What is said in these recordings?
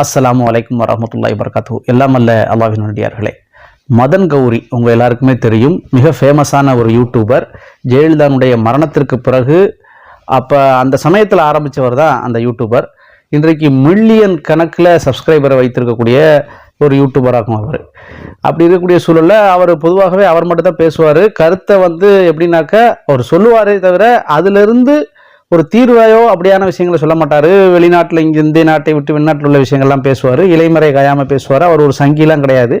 அஸ்ஸலாமு அலைக்கும் வரஹ்மத்துல்லாஹி வபரகாத்து எல்லாம் அல்ல அல்லாவினுடையார்களே மதன் கௌரி உங்கள் எல்லாருக்குமே தெரியும். மிக ஃபேமஸான ஒரு யூடியூபர் ஜெயலலிதாவுடைய மரணத்திற்கு பிறகு அப்போ அந்த சமயத்தில் ஆரம்பித்தவர் தான் அந்த யூடியூபர் இன்றைக்கு மில்லியன் கணக்கில் சப்ஸ்கிரைபரை வைத்திருக்கக்கூடிய ஒரு யூடியூபராகும் அவர். அப்படி இருக்கக்கூடிய சூழலில் அவர் பொதுவாகவே அவர் மட்டும் தான் பேசுவார். கருத்தை வந்து எப்படின்னாக்க அவர் சொல்லுவாரே தவிர அதிலிருந்து ஒரு தீர்வாயோ அப்படியான விஷயங்களை சொல்ல மாட்டார். வெளிநாட்டில் இங்கே இந்திய நாட்டை விட்டு வெளிநாட்டில் உள்ள விஷயங்கள்லாம் பேசுவார். இலைமறை காயாமல் பேசுவார். அவர் ஒரு சங்கிலாம் கிடையாது.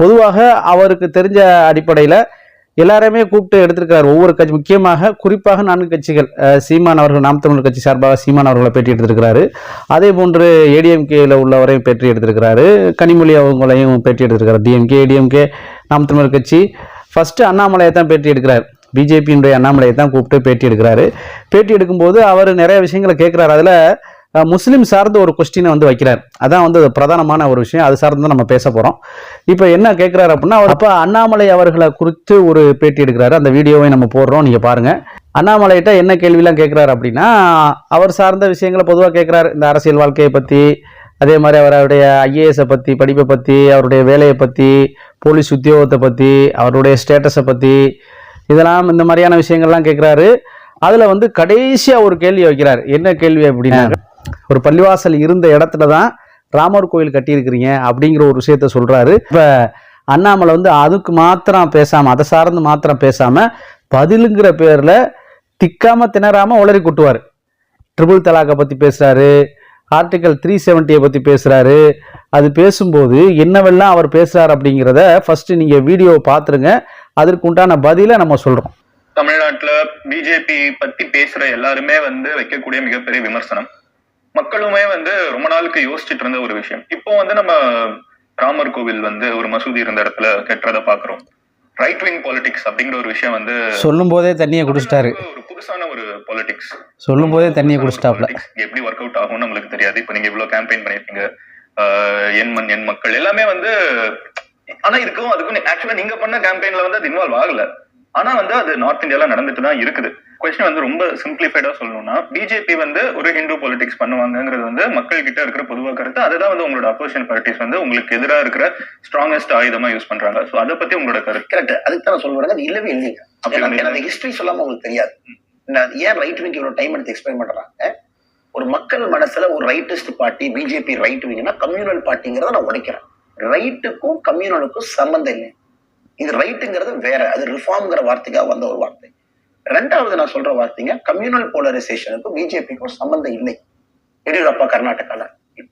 பொதுவாக அவருக்கு தெரிஞ்ச அடிப்படையில் எல்லாரையுமே கூப்பிட்டு எடுத்திருக்கிறார். ஒவ்வொரு கட்சி முக்கியமாக குறிப்பாக நான்கு கட்சிகள் சீமான் அவர்கள் நாம் தமிழர் கட்சி சார்பாக சீமான் அவர்களை பேட்டி எடுத்திருக்கிறாரு. அதே போன்று ஏடிஎம்கேயில் உள்ளவரையும் பேட்டி எடுத்திருக்கிறாரு. கனிமொழி அவங்களையும் பேட்டி எடுத்திருக்கிறார். டிஎம்கே ஏடிஎம்கே நாம் தமிழர் கட்சி. ஃபஸ்ட்டு அண்ணாமலையை தான் பேட்டி எடுக்கிறார். பிஜேபியினுடைய அண்ணாமலையை தான் கூப்பிட்டு பேட்டி எடுக்கிறாரு. பேட்டி எடுக்கும்போது அவர் நிறைய விஷயங்களை கேட்குறாரு. அதில் முஸ்லீம் சார்ந்த ஒரு கொஸ்டினை வந்து வைக்கிறார். அதான் வந்து பிரதானமான ஒரு விஷயம். அது சார்ந்து தான் நம்ம பேச போகிறோம் இப்போ என்ன கேட்குறாரு அப்படின்னா அவர் அப்போ அண்ணாமலை அவர்களை குறித்து ஒரு பேட்டி எடுக்கிறாரு. அந்த வீடியோவை நம்ம போடுறோம். நீங்கள் பாருங்கள் அண்ணாமலைகிட்ட என்ன கேள்விலாம் கேட்குறாரு அப்படின்னா அவர் சார்ந்த விஷயங்களை பொதுவாக கேட்குறாரு. இந்த அரசியல் வாழ்க்கையை பற்றி அதே மாதிரி அவருடைய ஐஏஎஸை பற்றி படிப்பை பற்றி அவருடைய வேலையை பற்றி போலீஸ் உத்தியோகத்தை பற்றி அவருடைய ஸ்டேட்டஸை பற்றி இதெல்லாம் இந்த மாதிரியான விஷயங்கள்லாம் கேட்குறாரு அதில் வந்து கடைசியாக ஒரு கேள்வி வைக்கிறார். என்ன கேள்வி அப்படின்னா ஒரு பள்ளிவாசல் இருந்த இடத்துல தான் ராமர் கோயில் கட்டியிருக்கிறீங்க அப்படிங்கிற ஒரு விஷயத்த சொல்கிறாரு இப்போ அண்ணாமலை வந்து அதுக்கு மாத்திரம் பேசாமல் அதை சார்ந்து மாத்திரம் பேசாமல் பதிலுங்கிற பேரில் திக்காம திணறாம உளறி கொட்டுவார். ட்ரிபிள் தலாக்கை பற்றி பேசுகிறாரு ஆர்டிகல் த்ரீ செவன்ட்டியை பற்றி பேசுகிறாரு அது பேசும்போது என்னவெல்லாம் அவர் பேசுகிறார் அப்படிங்கிறத ஃபஸ்ட்டு நீங்கள் வீடியோவை பார்த்துருங்க. அதற்கு உண்டான பதிலை நம்ம சொல்கிறோம் தமிழ்நாட்டுல பிஜேபி பத்தி பேசுற எல்லாருமே வந்து வைக்கக்கூடிய மிகப்பெரிய விமர்சனம். மக்களுமே வந்து ரொம்ப நாளுக்கு யோசிச்சுட்டு இருந்த ஒரு விஷயம். இப்போ வந்து நம்ம ராமர் கோவில் வந்து ஒரு மசூதி இருந்த இடத்துல கட்டுறத பாக்குறோம். ரைட் விங் பாலிடிக்ஸ் அப்படிங்கிற ஒரு விஷயம் வந்து சொல்லும் போதே தண்ணியை குடிச்சிட்டாரு. ஒரு புதுசான ஒரு பாலிடிக்ஸ் சொல்லும் போதே தண்ணியை குடிச்சிட்டாப்ல. எப்படி ஒர்க் அவுட் ஆகும்னு நம்மளுக்கு தெரியாது. இப்போ நீங்க இவ்வளவு கேம்பெயின் பண்ணிருக்கீங்க என் மண் என் மக்கள் எல்லாமே வந்து ஆனா இதுக்கும் அதுக்கும் ஆக்சுவலா நீங்க பண்ண கேம்பெயின்ல வந்து அது இன்வால்வ் ஆகல. ஆனா வந்து அது நார்த் இந்தியால நடந்துட்டு தான் இருக்குது. கொஸ்டின் வந்து ரொம்ப சிம்பிளிஃபைடா சொல்லணும்னா பிஜேபி வந்து ஒரு ஹிந்து பொலிட்டிக்ஸ் பண்ணுவாங்கங்கிறது வந்து மக்கள் கிட்ட இருக்கிற பொதுவாக கருத்து. அதுதான் வந்து உங்களோட அப்போசிஷன் பார்ட்டிஸ் வந்து உங்களுக்கு எதிராக இருக்கிற ஸ்ட்ராங்கஸ்ட் ஆயுதமா யூஸ் பண்றாங்க. சோ அதை பத்தி உங்களோட கருத்து. கரெக்ட் அதுக்கு தான் வரேன் அது இல்லவே இல்லைங்க. எனக்கு ஹிஸ்டரி சொல்லாம உங்களுக்கு தெரியாது. ஏன் ரைட் விங் இவ்வளவு டைம் எடுத்து எக்ஸ்பிளைன் பண்றாங்க? ஒரு மக்கள் மனசுல ஒரு ரைட்டிஸ்ட் பார்ட்டி பிஜேபி ரைட் விங்னா கம்யூனல் பார்ட்டிங்கிறத நான் உடைக்கிறேன். ரைட்டுக்கும் கம்யூனலுக்கும் சம்மந்தம் இல்லை. இது ரைட்டுங்கிறது வேற அது ரிஃபார்ம்ங்கிற வார்த்தைக்காக வந்த ஒரு வார்த்தை. ரெண்டாவது நான் சொல்ற வார்த்தைங்க கம்யூனல் போலரைசேஷனுக்கும் பிஜேபிக்கும் சம்மந்தம் இல்லை. எடியூரப்பா கர்நாடகால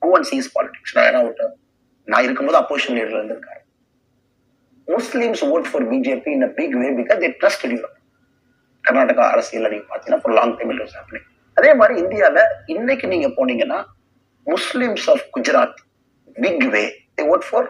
டூ அண்ட் சீஸ் பாலிடிக்ஸ் நான் ஏன்னா விட்டு நான் இருக்கும்போது அப்போசிஷன் லீடர் இருந்திருக்காரு. Muslims vote for BJP in a big way because they trust Europe Karnataka அரசியல் நீங்க பாத்தீங்கன்னா ஃபார் லாங் டைம் இட் அதே மாதிரி இந்தியால இன்னைக்கு நீங்க போனீங்கன்னா Muslims of Gujarat big way they vote for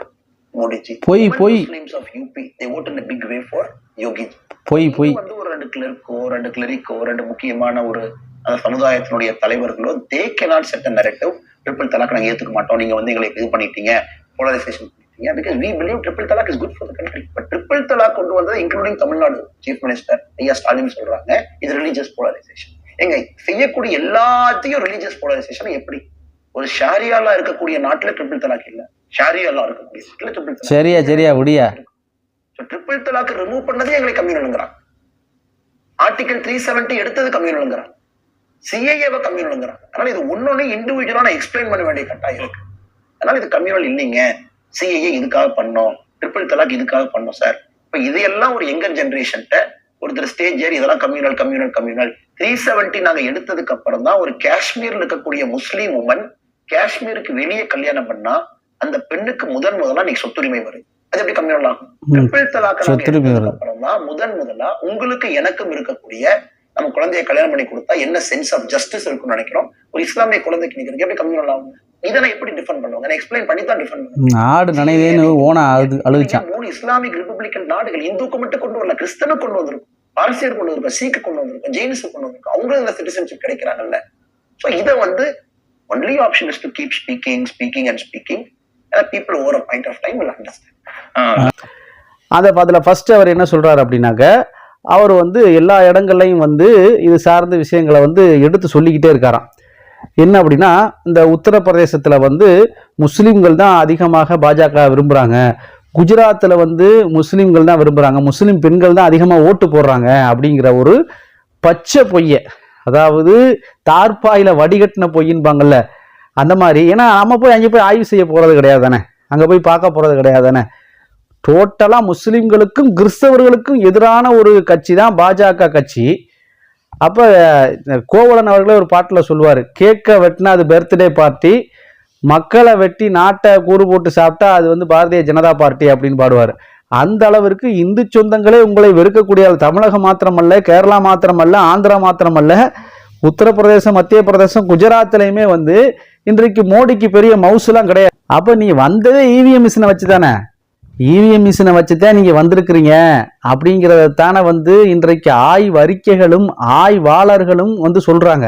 Modiji பொய், பொய். Muslims of UP they vote in big way for Yogi பொய் பொய் வந்து ஒரு ரெண்டு கிளர்க்கோ ரெண்டு கிளரிக்கோ ரெண்டு முக்கியமான ஒரு அந்த சமுதாயத்தினுடைய தலைவர்களோ they cannot set a narrative triple talaq நாங்க ஏத்துக்க மாட்டோம். நீங்க வந்து எங்களை இது பண்ணிட்டீங்க போலரைசேஷன் பண்ணிட்டீங்க because we believe triple talaq is good for the country but triple talaq கொண்டு வந்தது இன்க்ளூடிங் தமிழ்நாடு சீஃப் மினிஸ்டர் ஐயா ஸ்டாலின் சொல்றாங்க இது ரிலீஜியஸ் போலரைசேஷன் எங்க செய்யக்கூடிய எல்லாத்தையும் ரிலீஜியஸ் போலரைசேஷன் எப்படி? ஒரு ஷாரியாலா இருக்கக்கூடிய நாட்டுல ட்ரிபிள் தலாக் இல்ல. ஷாரியாலா இருக்கக்கூடிய நாட்டுல ட்ரிபிள் தலாக். சரியா சரியா விடியா. ட்ரிபிள் தலாக் ரிமூவ் பண்ணதே எங்களை கம்யூனலுங்கிறான் ஆர்டிகல் த்ரீ செவன்டி எடுத்தது கம்யூனலுங்கிறான் சிஐஏவை கம்யூனலுங்கிறான் அதனால இது ஒன்னொன்னு இண்டிவிஜுவலா நான் எக்ஸ்பிளைன் பண்ண வேண்டிய கட்டாயம் இருக்கு. அதனால இது கம்யூனல் இல்லைங்க. சிஐஏ இதுக்காக பண்ணோம். ட்ரிபிள் தலாக் இதுக்காக பண்ணோம் சார் இப்ப இதையெல்லாம் ஒரு யங்கர் ஜென்ரேஷன்ட்ட ஒருத்தர் ஸ்டேஜ் ஏறி இதெல்லாம் communal communal communal three seventy நாங்க எடுத்ததுக்கு அப்புறம் தான் ஒரு காஷ்மீர்ல இருக்கக்கூடிய முஸ்லீம் உமன் காஷ்மீருக்கு வெளியே கல்யாணம் பண்ணா அந்த பெண்ணுக்கு முதன் முதலா நீ சொத்துரிமை வருது அது எப்படி கம்யூனல் ஆகும். ட்ரிபிள் தலாக் சொத்துரிமை வருது. அப்புறம் தான் முதன் முதலா உங்களுக்கு எனக்கும் இருக்கக்கூடிய நம்ம குழந்தைய கல்யாணம் பண்ணி கொடுத்தா என்ன சென்ஸ் ஆஃப் ஜஸ்டிஸ் இருக்கும்னு நினைக்கிறோம். ஒரு இஸ்லாமிய குழந்தைக்கு நிக்கிறதுக்கு எப்படி கம்யூனல் ஆகும் இதை நான் எப்படி டிஃபெண்ட் பண்ணுவாங்க? நான் எக்ஸ்பிளைன் பண்ணி தான் டிஃபெண்ட் பண்ணுவேன் ஆடு நனைவேன்னு ஓனா அழுது அழுதுச்சான் மூணு இஸ்லாமிக் ரிப்பப்ளிக்கன் நாடுகள் இந்துக்கு மட்டும் கொண்டு வரல கிறிஸ்தனு கொண்டு வந்திருக்கும். பார்சியர் கொண்டு வந்திருக்கும் சீக்கு கொண்டு வந்திருக்கும் ஜெயின்ஸ் கொண்டு வந்திருக்கும். அவங்களும் இந்த சிட்டிசன்ஷிப் கிடைக்கிறாங்கல்ல. சோ இதை வந்து only option is to keep speaking speaking and speaking people over a point of time understand அதை அதில் ஃபஸ்ட்டு அவர் என்ன சொல்கிறாரு அப்படின்னாக்க அவர் வந்து எல்லா இடங்கள்லையும் வந்து இது சார்ந்த விஷயங்களை வந்து எடுத்து சொல்லிக்கிட்டே இருக்காராம். என்ன அப்படின்னா இந்த உத்தரப்பிரதேசத்தில் வந்து முஸ்லீம்கள் தான் அதிகமாக பாஜக விரும்புகிறாங்க குஜராத்தில் வந்து முஸ்லீம்கள் தான் விரும்புகிறாங்க முஸ்லீம் பெண்கள் தான் அதிகமாக ஓட்டு போடுறாங்க அப்படிங்கிற ஒரு பச்சை பொய்யை அதாவது தார்பாயில் வடிகட்டின பொய்யின்பாங்கல்ல அந்த மாதிரி. ஏன்னா நம்ம போய் அங்கே போய் ஆய்வு செய்ய போகிறது கிடையாது தானே. அங்கே போய் பார்க்க போகிறது கிடையாது தானே. டோட்டலாக முஸ்லீம்களுக்கும் கிறிஸ்தவர்களுக்கும் எதிரான ஒரு கட்சி தான் பாஜக கட்சி. அப்போ கோவலன் அவர்களே ஒரு பாட்டில் சொல்லுவார் கேட்க வெட்டினா அது பர்த்டே பார்ட்டி மக்களை வெட்டி நாட்டை கூறு போட்டு சாப்பிட்டா அது வந்து பாரதிய ஜனதா பார்ட்டி அப்படின்னு பாடுவார். அந்த அளவிற்கு இந்து சொந்தங்களே உங்களை வெறுக்கக்கூடிய தமிழகம் மாத்திரமல்ல கேரளா மாத்திரமல்ல ஆந்திரா மாத்திரமல்ல உத்தரப்பிரதேசம் மத்திய பிரதேசம் குஜராத்லயுமே வந்து இன்றைக்கு மோடிக்கு பெரிய மவுசுலாம் கிடையாது. அப்போ நீ வந்ததே இவிஎம் மிஷினை வச்சு தானே இவிஎம் மிஷினை வச்சு தான் நீங்கள் வந்திருக்கிறீங்க. அப்படிங்கிறத தானே வந்து இன்றைக்கு ஆய்வறிக்கைகளும் ஆய்வாளர்களும் வந்து சொல்கிறாங்க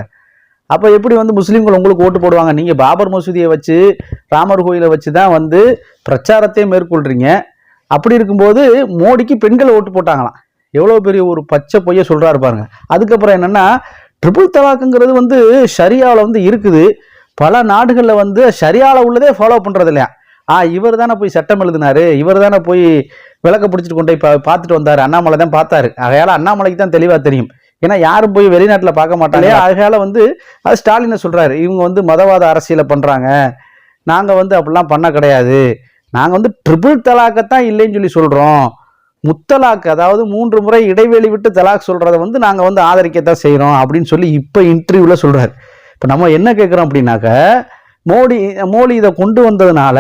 அப்போ எப்படி வந்து முஸ்லீம்கள் உங்களுக்கு ஓட்டு போடுவாங்க? நீங்கள் பாபர் மசூதியை வச்சு ராமர் கோயிலை வச்சு தான் வந்து பிரச்சாரத்தை மேற்கொள்கிறீங்க அப்படி இருக்கும்போது மோடிக்கு பெண்கள் ஓட்டு போட்டாங்களாம். எவ்வளோ பெரிய ஒரு பச்சை பொய்ய சொல்கிறாரு பாருங்க. அதுக்கப்புறம் என்னென்னா ட்ரிபிள் தலாக்குங்கிறது வந்து ஷரியாவில் வந்து இருக்குது. பல நாடுகளில் வந்து ஷரியாவில் உள்ளதே ஃபாலோ பண்றது இல்லையா ஆ இவர் தானே போய் சட்டம் எழுதினாரு இவர் தானே போய் விளக்க பிடிச்சிட்டு கொண்டு போய் பார்த்துட்டு வந்தாரு அண்ணாமலை தான் பார்த்தாரு. ஆகையால அண்ணாமலைக்கு தான் தெளிவாக தெரியும். ஏன்னா யாரும் போய் வெளிநாட்டில் பார்க்க மாட்டாங்க. ஆகையால வந்து அது ஸ்டாலினை சொல்றாரு இவங்க வந்து மதவாத அரசியலை பண்றாங்க. நாங்க வந்து அப்படிலாம் பண்ண கிடையாது. நாங்க வந்து ட்ரிபிள் தலாக்கத்தான் இல்லைன்னு சொல்லி சொல்றோம். முத்தலாக் அதாவது மூன்று முறை இடைவெளி விட்டு தலாக் சொல்றதை வந்து நாங்க வந்து ஆதரிக்கத்தான் செய்றோம் அப்படின்னு சொல்லி இப்போ இன்டர்வியூல சொல்றாரு. இப்போ நம்ம என்ன கேட்குறோம் அப்படின்னாக்க மோடி மோடி இதை கொண்டு வந்ததுனால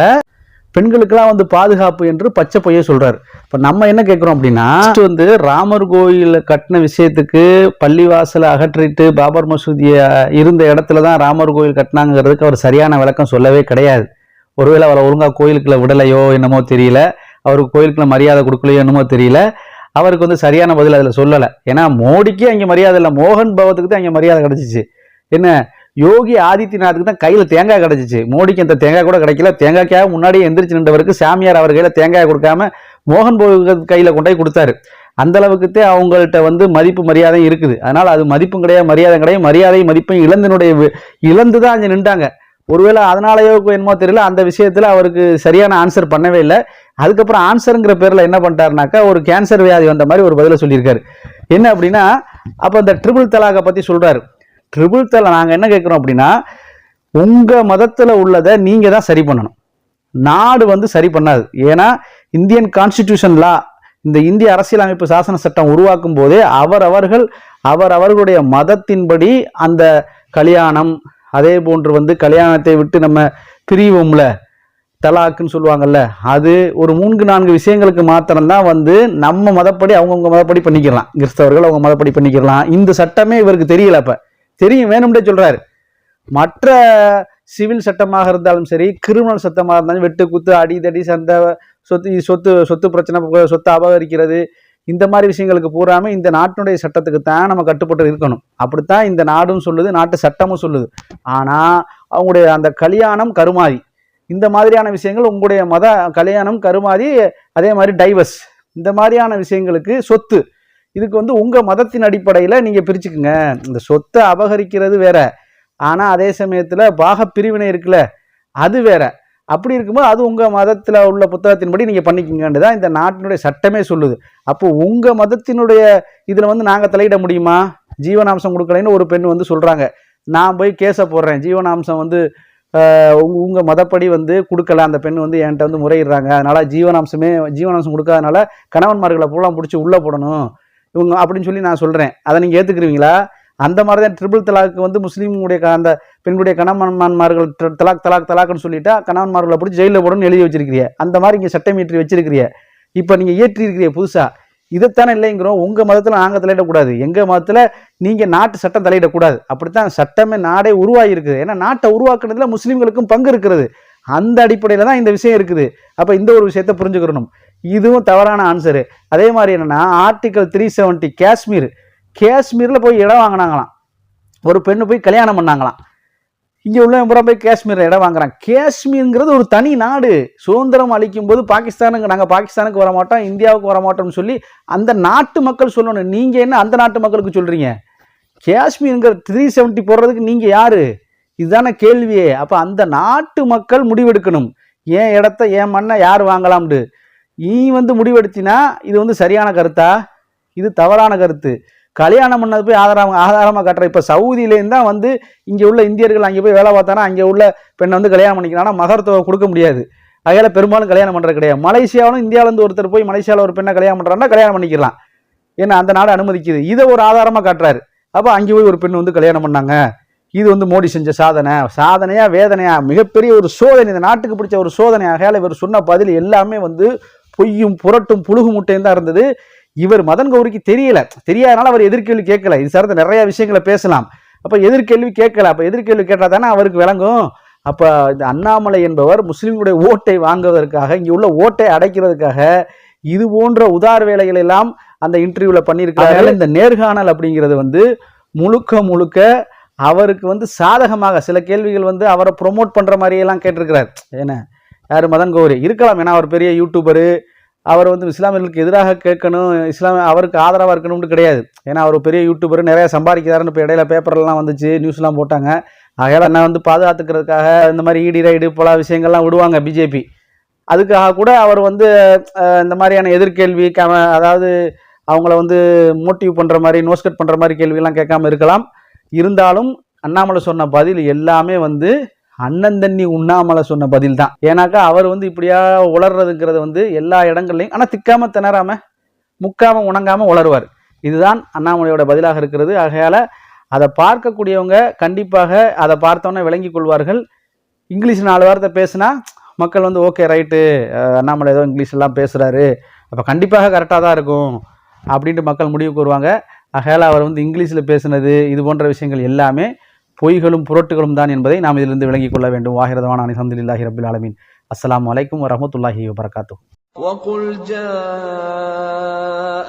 பெண்களுக்கெல்லாம் வந்து பாதுகாப்பு என்று பச்சை பொய்ய சொல்கிறார் இப்போ நம்ம என்ன கேட்குறோம் அப்படின்னா வந்து ராமர் கோயில் கட்டின விஷயத்துக்கு பள்ளிவாசலை அகற்றிட்டு பாபர் மசூதியை இருந்த இடத்துல தான் ராமர் கோயில் கட்டினாங்கிறதுக்கு அவர் சரியான விளக்கம் சொல்லவே கிடையாது. ஒருவேளை அவரை ஒழுங்காக கோயிலுக்குள்ள விடலையோ என்னமோ தெரியல. அவருக்கு கோயிலுக்குள்ள மரியாதை கொடுக்கலையோ என்னமோ தெரியல. அவருக்கு வந்து சரியான பதில் அதில் சொல்லலை. ஏன்னா மோடிக்கே அங்கே மரியாதை இல்லை. மோகன் பவத்துக்கு தான் அங்கே மரியாதை கிடச்சிச்சு. என்ன? யோகி ஆதித்யநாத்துக்கு தான் கையில் தேங்காய் கிடைச்சிச்சு. மோடிக்கு அந்த தேங்காய் கூட கிடைக்கல. தேங்காய்க்காக முன்னாடியே எந்திரிச்சு நின்றவருக்கு சாமியார் அவர் கையில் தேங்காய் கொடுக்காம மோகன் பகவத் கையில் கொண்டு போய் கொடுத்தாரு. அந்த அளவுக்குத்தே அவங்கள்ட்ட வந்து மதிப்பு மரியாதையும் இருக்குது. அதனால் அது மதிப்பும் கிடையாது மரியாதை கிடையாது. மரியாதையும் மதிப்பும் இழந்தினுடைய இழந்து தான் அங்கே நின்றாங்க. ஒருவேளை அதனாலயோ என்னமோ தெரியல அந்த விஷயத்தில் அவருக்கு சரியான ஆன்சர் பண்ணவே இல்லை. அதுக்கப்புறம் ஆன்சருங்கிற பேரில் என்ன பண்ணிட்டாருனாக்கா ஒரு கேன்சர் வியாதி வந்த மாதிரி ஒரு பதிலை சொல்லியிருக்காரு. என்ன அப்படின்னா அப்போ இந்த ட்ரிபிள் தலாகை பற்றி சொல்கிறாரு ட்ரிபிள் தலை நாங்கள் என்ன கேட்குறோம் அப்படின்னா உங்கள் மதத்தில் உள்ளதை நீங்கள் தான் சரி பண்ணணும். நாடு வந்து சரி பண்ணாது. ஏன்னா இந்தியன் கான்ஸ்டிடியூஷன் லா இந்த இந்திய அரசியலமைப்பு சாசன சட்டம் உருவாக்கும் போதே அவரவர்கள் அவர்களுடைய மதத்தின்படி அந்த கல்யாணம் அதே போன்று வந்து கல்யாணத்தை விட்டு நம்ம பிரிவோம்ல தலாக்குன்னு சொல்லுவாங்கல்ல அது ஒரு மூன்று நான்கு விஷயங்களுக்கு மாத்திரம்தான் வந்து நம்ம மதப்படி அவங்கவுங்க மதப்படி பண்ணிக்கலாம். கிறிஸ்தவர்கள் அவங்க மதப்படி பண்ணிக்கலாம். இந்த சட்டமே இவருக்கு தெரியல அப்போ. தெரியும் வேணும்டே சொல்கிறாரு மற்ற சிவில் சட்டமாக இருந்தாலும் சரி கிரிமினல் சட்டமாக இருந்தாலும் வெட்டு குத்து அடிதடி சந்த சொத்து சொத்து சொத்து பிரச்சனை சொத்து அபகரிக்கிறது இந்த மாதிரி விஷயங்களுக்கு பூராமல் இந்த நாட்டினுடைய சட்டத்துக்கு தான் நம்ம கட்டுப்பட்டு இருக்கணும். அப்படித்தான் இந்த நாடும் சொல்லுது நாட்டு சட்டமும் சொல்லுது. ஆனால் அவங்களுடைய அந்த கல்யாணம் கருமாதி. இந்த மாதிரியான விஷயங்கள் உங்களுடைய மத கல்யாணம் கருமாதி அதே மாதிரி டைவர்ஸ் இந்த மாதிரியான விஷயங்களுக்கு சொத்து. இதுக்கு வந்து உங்கள் மதத்தின் அடிப்படையில் நீங்கள் பிரிச்சுக்குங்க. இந்த சொத்தை அபகரிக்கிறது வேற. ஆனால் அதே சமயத்தில் பாக பிரிவினை இருக்குல்ல அது வேற. அப்படி இருக்கும்போது அது உங்கள் மதத்தில் உள்ள புத்தகத்தின்படி நீங்கள் பண்ணிக்கிங்கன்னு தான் இந்த நாட்டினுடைய சட்டமே சொல்லுது. அப்போ உங்கள் மதத்தினுடைய இதில் வந்து நாங்கள் தலையிட முடியுமா? ஜீவனாம்சம் கொடுக்கலைன்னு ஒரு பெண் வந்து சொல்கிறாங்க நான் போய் கேஸை போடுறேன். ஜீவனாம்சம் வந்து ஆஹ், உங்க மதப்படி வந்து கொடுக்கல. அந்த பெண் வந்து என்கிட்ட வந்து முறையிடுறாங்க. அதனால் ஜீவனாம்சமே ஜீவனாம்சம் கொடுக்காதனால கணவன்மார்களை பூலாம் பிடிச்சி உள்ளே போடணும். இவங்க அப்படின்னு சொல்லி நான் சொல்கிறேன் அதை நீங்கள் ஏற்றுக்குறீங்களா அந்த மாதிரி தான் ட்ரிபிள் தலாக்கு வந்து முஸ்லீமுடைய க- அந்த பெண்களுடைய கணவன்மான்மார்கள் தலாக் தலாக் தலாக்னு சொல்லிட்டா கணவன்மார்களை பிடிச்சி ஜெயிலில் போடணும்னு எழுதி வச்சிருக்கிறிய. அந்த மாதிரி இங்கே சட்டம் இயற்றி வச்சிருக்கிறீங்க இப்போ நீங்கள் இயற்றி புதுசாக இதைத்தானே இல்லைங்கிறோம். உங்கள் மதத்தில் நாங்கள் தலையிடக்கூடாது. எங்கள் மதத்தில் நீங்கள் நாட்டு சட்டம் தலையிடக்கூடாது. அப்படித்தான் சட்டமே நாடே உருவாகியிருக்குது. ஏன்னா நாட்டை உருவாக்குனதுல முஸ்லீம்களுக்கும் பங்கு இருக்கிறது. அந்த அடிப்படையில் தான் இந்த விஷயம் இருக்குது. அப்போ இந்த ஒரு விஷயத்தை புரிஞ்சுக்கிறணும் இதுவும் தவறான ஆன்சரு அதே மாதிரி என்னன்னா ஆர்டிக்கல் த்ரீ செவன்ட்டி காஷ்மீர் காஷ்மீரில் போய் இடம் வாங்கினாங்களாம். ஒரு பெண்ணு போய் கல்யாணம் பண்ணாங்களாம். இங்கே உள்ள புறம் போய் காஷ்மீரில் இடம் வாங்குறான். காஷ்மீருங்கிறது ஒரு தனி நாடு. சுதந்திரம் அளிக்கும் போது பாகிஸ்தானுக்கு நாங்கள் பாகிஸ்தானுக்கு வர மாட்டோம் இந்தியாவுக்கு வர மாட்டோம்னு சொல்லி அந்த நாட்டு மக்கள் சொல்லணும். நீங்கள் என்ன அந்த நாட்டு மக்களுக்கு சொல்கிறீங்க காஷ்மீருங்கிற த்ரீ செவன்ட்டி போடுறதுக்கு நீங்கள் யார்? இதுதானே கேள்வியே. அப்போ அந்த நாட்டு மக்கள் முடிவெடுக்கணும். ஏன் இடத்த ஏன் மண்ணை யார் வாங்கலாம்னு? நீ வந்து முடிவெடுத்தினா இது வந்து சரியான கருத்தா? இது தவறான கருத்து. கல்யாணம் பண்ணது போய் ஆதாரம் ஆதாரமாக காட்டுற இப்போ சவுதியிலேருந்து தான் வந்து இங்கே உள்ள இந்தியர்கள் அங்கே போய் வேலை பார்த்தானா? அங்கே உள்ள பெண்ணை வந்து கல்யாணம் பண்ணிக்கிறானா மகரத்தை கொடுக்க முடியாது. அதனால பெரும்பாலும் கல்யாணம் பண்ணுறது கிடையாது. மலேசியாவிலும் இந்தியாவிலேருந்து ஒருத்தர் போய் மலேசியாவில் ஒரு பெண்ணை கல்யாணம் பண்ணுறான்னா கல்யாணம் பண்ணிக்கலாம். ஏன்னா அந்த நாடு அனுமதிக்குது. இதை ஒரு ஆதாரமாக காட்டுறாரு. அப்போ அங்கே போய் ஒரு பெண் வந்து கல்யாணம் பண்ணாங்க. இது வந்து மோடி செஞ்ச சாதனை. சாதனையாக வேதனையாக மிகப்பெரிய ஒரு சோதனை. இந்த நாட்டுக்கு பிடிச்ச ஒரு சோதனையாக இவர் சொன்ன பதில் எல்லாமே வந்து பொய்யும் புரட்டும் புழுகு முட்டையும் தான் இருந்தது. இவர் மதன் கௌரிக்கு தெரியல. தெரியாதனால அவர் எதிர்கேள்வி கேட்கல. இது சார்ந்த நிறைய விஷயங்களை பேசலாம். அப்ப எதிர்கேள்வி கேட்கல. அப்ப எதிர்கேள்வி கேட்டா தானே அவருக்கு விளங்கும். அப்ப இந்த அண்ணாமலை என்பவர் முஸ்லிம்களுடைய ஓட்டை வாங்குவதற்காக இங்க உள்ள ஓட்டை அடைக்கிறதுக்காக இது போன்ற உதார் வேலைகள் எல்லாம் அந்த இன்டர்வியூல பண்ணியிருக்காங்க இந்த நேர்காணல் அப்படிங்கிறது வந்து முழுக்க முழுக்க அவருக்கு வந்து சாதகமாக சில கேள்விகள் வந்து அவரை ப்ரொமோட் பண்ற மாதிரியெல்லாம் கேட்டிருக்கிறார். என்ன யார் மதன் கௌரி? இருக்கலாம். ஏன்னா அவர் பெரிய யூடியூபரு அவர் வந்து இஸ்லாமியர்களுக்கு எதிராக கேட்கணும் இஸ்லாம் அவருக்கு ஆதரவாக இருக்கணும்னு கிடையாது. ஏன்னா அவர் பெரிய யூடியூபர் நிறைய சம்பாதிக்கிறாருன்னு இப்போ இடையில பேப்பர்லாம் வந்துச்சு நியூஸ்லாம் போட்டாங்க. ஆகையால் என்ன வந்து பாதுகாத்துக்கிறதுக்காக இந்த மாதிரி ஈடி ரைடு பல விஷயங்கள்லாம் விடுவாங்க பிஜேபி அதுக்காக கூட அவர் வந்து இந்த மாதிரியான எதிர்கேள்வி கம அதாவது அவங்கள வந்து மோட்டிவ் பண்ணுற மாதிரி நோஸ்கட் பண்ணுற மாதிரி கேள்வியெல்லாம் கேட்காம இருக்கலாம். இருந்தாலும் அண்ணாமலை சொன்ன பதில் எல்லாமே வந்து அண்ணன் தண்ணி உண்ணாமலை சொன்ன பதில் தான் ஏன்னாக்கா அவர் வந்து இப்படியா உளர்றதுங்கிறது வந்து எல்லா இடங்கள்லையும் ஆனால் திக்காம திணறாம முக்காம உணங்காம உளருவார். இதுதான் அண்ணாமலையோட பதிலாக இருக்கிறது. ஆகையால் அதை பார்க்கக்கூடியவங்க கண்டிப்பாக அதை பார்த்தோன்னே விளங்கி கொள்வார்கள். இங்கிலீஷ் நாலு வாரத்தை பேசினா மக்கள் வந்து ஓகே ரைட்டு. அண்ணாமலை ஏதோ இங்கிலீஷ் எல்லாம் பேசுகிறாரு அப்போ கண்டிப்பாக கரெக்டாக தான் இருக்கும் அப்படின்ட்டு மக்கள் முடிவுக்கு வருவாங்க. ஆகையால் அவர் வந்து இங்கிலீஷில் பேசுனது இது போன்ற விஷயங்கள் எல்லாமே பொய்களும் புரட்டுகளும் தான் என்பதை நாம் இதிலிருந்து விளங்கிக் கொள்ள வேண்டும் வாகிரதவான அலமதுல்லாஹி ரபில் ஆலமீன் அஸ்ஸலாமு அலைக்கும் வரமத்துல்லாஹி வபரகாத்து وقل جاء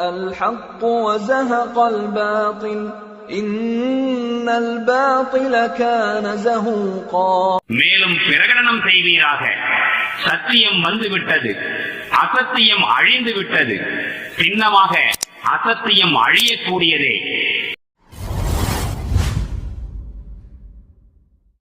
الحق وزهق الباطل إن الباطل كان زهوقا மேலும் பிரகடனம் செய்வீராக சத்தியம் வந்துவிட்டது அசத்தியம் அழிந்து விட்டது சின்னமாக அசத்தியம் அழியக்கூடியதே